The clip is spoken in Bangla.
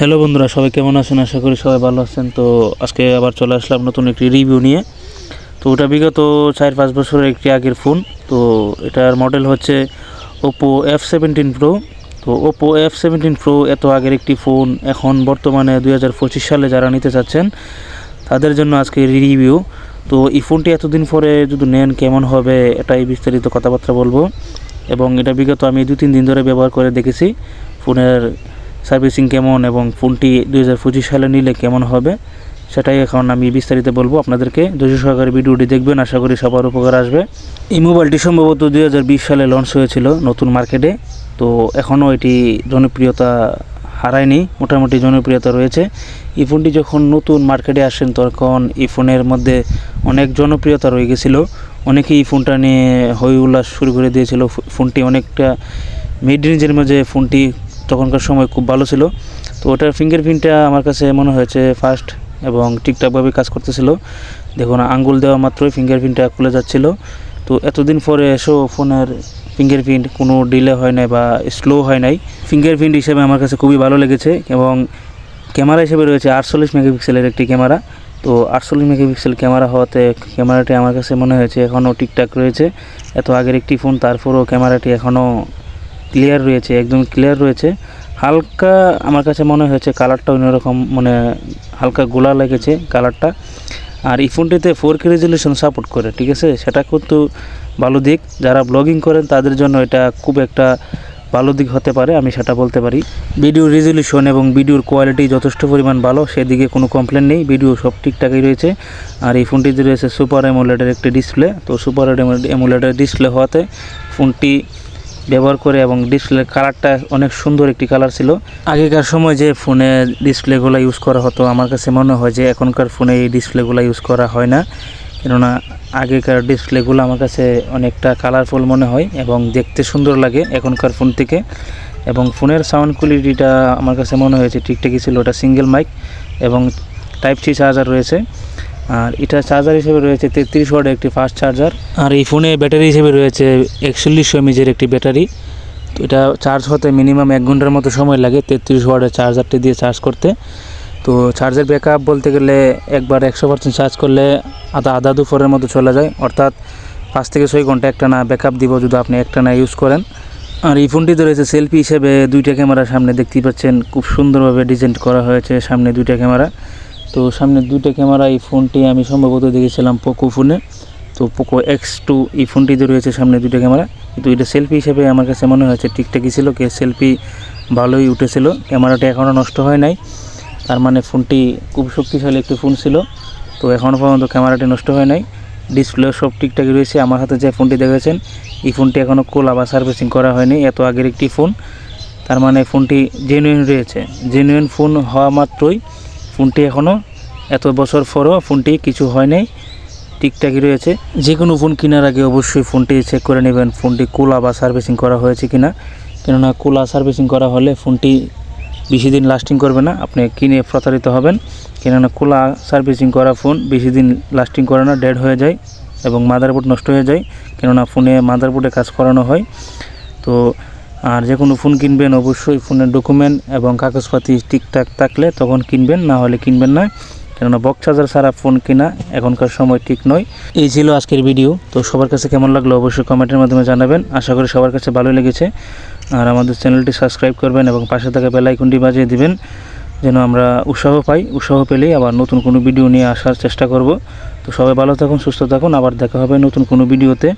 হ্যালো বন্ধুরা, সবাই কেমন আছেন? আশা করি সবাই ভালো আছেন। তো আজকে আবার চলে আসলাম নতুন একটি রিভিউ নিয়ে। তো ওটা বিগত চার পাঁচ বছরের একটি আগের ফোন তো এটার মডেল হচ্ছে ওপো এফ সেভেন্টিন প্রো তো ওপো এফ সেভেন্টিন প্রো এত আগের একটি ফোন এখন বর্তমানে দুই হাজার পঁচিশ সালে যারা নিতে চাচ্ছেন, তাদের জন্য আজকে রিভিউ তো এই ফোনটি এতদিন পরে যদি নেন, কেমন হবে এটাই বিস্তারিত কথাবার্তা বলব। এবং এটা বিগত আমি দু তিন দিন ধরে ব্যবহার করে দেখেছি। ফোনের সার্ভিসিং কেমন এবং ফোনটি দুই হাজার পঁচিশ সালে নিলে কেমন হবে, সেটাই এখন আমি বিস্তারিত বলব। আপনাদেরকে ধৈর্য সহকারে ভিডিওটি দেখবেন, আশা করি সবার উপকার আসবে। এই মোবাইলটি সম্ভবত দুই হাজার বিশ সালে লঞ্চ হয়েছিল নতুন মার্কেটে, তো এখনও এটি জনপ্রিয়তা হারায়নি, মোটামুটি জনপ্রিয়তা রয়েছে। এই ফোনটি যখন নতুন মার্কেটে আসেন, তখন এই ফোনের মধ্যে অনেক জনপ্রিয়তা রয়ে গেছিল। অনেকেই এই ফোনটা নিয়ে হই উল্লাস শুরু করে দিয়েছিল। ফোনটি অনেকটা মিড রেঞ্জের মাঝে ফোনটি তখনকার সময় খুব ভালো ছিল। তো ওটার ফিঙ্গারপ্রিন্টটা আমার কাছে মনে হয়েছে ফার্স্ট এবং ঠিকঠাকভাবে কাজ করতেছিল। দেখুন, আঙ্গুল দেওয়া মাত্রই ফিঙ্গারপ্রিন্টটা খুলে যাচ্ছিল। তো এতদিন পরে এসেও ফোনের ফিঙ্গারপ্রিন্ট কোনো ডিলে হয় নাই বা স্লো হয় নাই। ফিঙ্গারপ্রিন্ট হিসেবে আমার কাছে খুবই ভালো লেগেছে এবং ক্যামেরা হিসেবে রয়েছে আটচল্লিশ মেগাপিক্সেলের একটি ক্যামেরা। তো আটচল্লিশ মেগাপিক্সেল ক্যামেরা হওয়াতে ক্যামেরাটি আমার কাছে মনে হয়েছে এখনও ঠিকঠাক রয়েছে। এত আগের একটি ফোন তারপরেও ক্যামেরাটি এখনও ক্লিয়ার রয়েছে, একদম ক্লিয়ার রয়েছে। হালকা আমার কাছে মনে হয়েছে কালারটা অন্যরকম মানে হালকা গোলা লেগেছে কালারটা আর এই ফোনটিতে ফোর কে রেজলিউশন সাপোর্ট করে, ঠিক আছে? সেটা কিন্তু ভালো দিক। যারা ব্লগিং করেন, তাদের জন্য এটা খুব একটা ভালো দিক হতে পারে, আমি সেটা বলতে পারি। ভিডিও রেজলিউশন এবং ভিডিওর কোয়ালিটি যথেষ্ট পরিমাণ ভালো, সেদিকে কোনো কমপ্লেন নেই। ভিডিও সব ঠিকঠাকই রয়েছে। আর এই ফোনটিতে রয়েছে সুপার এমোলেডের একটি ডিসপ্লে তো সুপার এমোলেডের ডিসপ্লে হওয়াতে ফোনটি ব্যবহার করে এবং ডিসপ্লের কালারটা অনেক সুন্দর একটি কালার ছিল। আগেকার সময় যে ফোনে ডিসপ্লেগুলো ইউজ করা হতো, আমার কাছে মনে হয় যে এখনকার ফোনে এই ডিসপ্লেগুলো ইউজ করা হয় না। কেননা আগেকার ডিসপ্লেগুলো আমার কাছে অনেকটা কালারফুল মনে হয় এবং দেখতে সুন্দর লাগে এখনকার ফোন থেকে। এবং ফোনের সাউন্ড কোয়ালিটিটা আমার কাছে মনে হয়েছে ঠিকঠাকই ছিল, ওটা সিঙ্গেল মাইক এবং টাইপ সি চার্জার রয়েছে। আর এটা চার্জার হিসেবে রয়েছে তেত্রিশ ওয়াটের একটি ফাস্ট চার্জার আর এই ফোনে ব্যাটারি হিসেবে রয়েছে একচল্লিশশো এমএজের একটি ব্যাটারি তো এটা চার্জ হতে মিনিমাম এক ঘণ্টার মতো সময় লাগে তেত্রিশ ওয়ার্ডের চার্জারটি দিয়ে চার্জ করতে। তো চার্জের ব্যাকআপ বলতে গেলে একবার একশো পার্সেন্ট চার্জ করলে আধা আধা দুপুরের মতো চলে যায়। অর্থাৎ পাঁচ থেকে ছয় ঘণ্টা একটা না ব্যাকআপ দিব যদি আপনি একটা না ইউজ করেন। আর এই ফোনটিতে রয়েছে সেলফি হিসেবে দুইটা ক্যামেরা সামনে দেখতেই পাচ্ছেন, খুব সুন্দরভাবে ডিজাইন করা হয়েছে সামনে দুইটা ক্যামেরা তো সামনে দুইটা ক্যামেরা, এই ফোনটি আমি সম্ভবত দেখেছিলাম পোকো ফোনে তো পোকো এক্স টু এই ফোনটিতে রয়েছে সামনে দুইটা ক্যামেরা। কিন্তু এটা সেলফি হিসেবে আমার কাছে মনে হয়েছে ঠিকঠাকই ছিল, কে সেলফি ভালোই উঠেছিল। ক্যামেরাটা এখনও নষ্ট হয় নাই। তার মানে ফোনটি খুব শক্তিশালী একটি ফোন ছিল। তো এখনও পর্যন্ত ক্যামেরাটি নষ্ট হয় নাই। ডিসপ্লে সব ঠিকঠাকই রয়েছে। আমার হাতে যে ফোনটি দেখেছেন, এই ফোনটি এখনও কোলা বা সার্ভিসিং করা হয়নি। এত আগের একটি ফোন তার মানে ফোনটি জেনুইন রয়েছে। জেনুইন ফোন হওয়া মাত্রই ফোনটি এখনও এত বছর পরও ফোনটি কিছু হয় নাই ঠিকঠাকই রয়েছে। যে কোনো ফোন কেনার আগে অবশ্যই ফোনটি চেক করে নেবেন, ফোনটি কোলা বা সার্ভিসিং করা হয়েছে কিনা। কেননা কোলা সার্ভিসিং করা হলে ফোনটি বেশি দিন লাস্টিং করবে না, আপনি কিনে প্রতারিত হবেন। কেননা কোলা সার্ভিসিং করা ফোন বেশি দিন লাস্টিং করে না ডেড হয়ে যায় এবং মাদারবোর্ড নষ্ট হয়ে যায়। কেননা ফোনে মাদারবোর্ডে কাজ করানো হয়। তো আর যে কোনো ফোন কিনবেন অবশ্যই ফোনের ডকুমেন্ট এবং কাগজপাতি ঠিকঠাক থাকলে তখন কিনবেন, না হলে কিনবেন না। কেননা বক্স চার্জার ছাড়া ফোন কেনা এখনকার সময় ঠিক নয়। এই ছিল আজকের ভিডিও তো সবার কাছে কেমন লাগল অবশ্যই কমেন্টের মাধ্যমে জানাবেন। আশা করি সবার কাছে ভালো লেগেছে। আর আমাদের চ্যানেলটি সাবস্ক্রাইব করবেন এবং পাশে থাকা বেল আইকনটি বাজিয়ে দিবেন, যেন আমরা উৎসাহ পাই। উৎসাহ পেলেই আবার নতুন কোনো ভিডিও নিয়ে আসার চেষ্টা করব। তো সবাই ভালো থাকুন, সুস্থ থাকুন। আবার দেখা হবে নতুন কোনো ভিডিওতে